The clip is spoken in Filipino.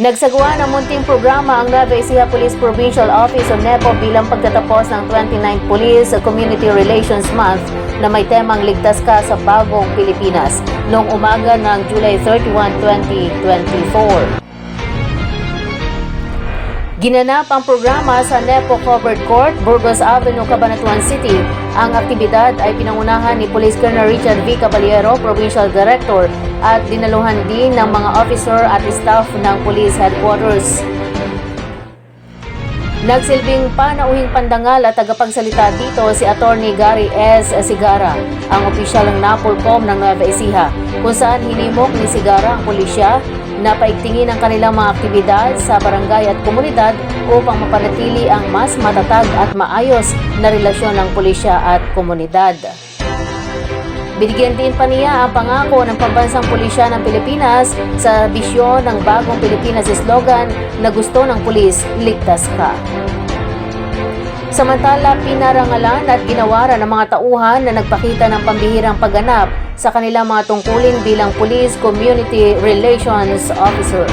Nagsagawa ng munting programa ang Nueva Ecija Police Provincial Office o NEPO bilang pagtatapos ng 29th Police Community Relations Month na may temang Ligtas Ka sa Bagong Pilipinas noong umaga ng July 31, 2024. Ginanap ang programa sa Nepo Covered Court, Burgos Avenue, Cabanatuan City. Ang aktibidad ay pinangunahan ni Police Colonel Richard V. Caballero, Provincial Director, at dinaluhan din ng mga officer at staff ng Police Headquarters. Nagsilbing panauhing pandangal at tagapagsalita dito si Attorney Gary S. Sigara, ang opisyal ng NAPOLCOM ng Nueva Ecija, kung saan hinimok ni Sigara ang pulisya na paigtingin ang kanilang mga aktibidad sa barangay at komunidad upang mapanatili ang mas matatag at maayos na relasyon ng pulisya at komunidad. Binigyan din pa niya ang pangako ng pambansang pulisya ng Pilipinas sa bisyon ng bagong Pilipinas slogan na gusto ng pulis, ligtas ka. Samantala, pinarangalan at ginawaran ng mga tauhan na nagpakita ng pambihirang pagganap sa kanilang mga tungkulin bilang Police Community Relations Officer.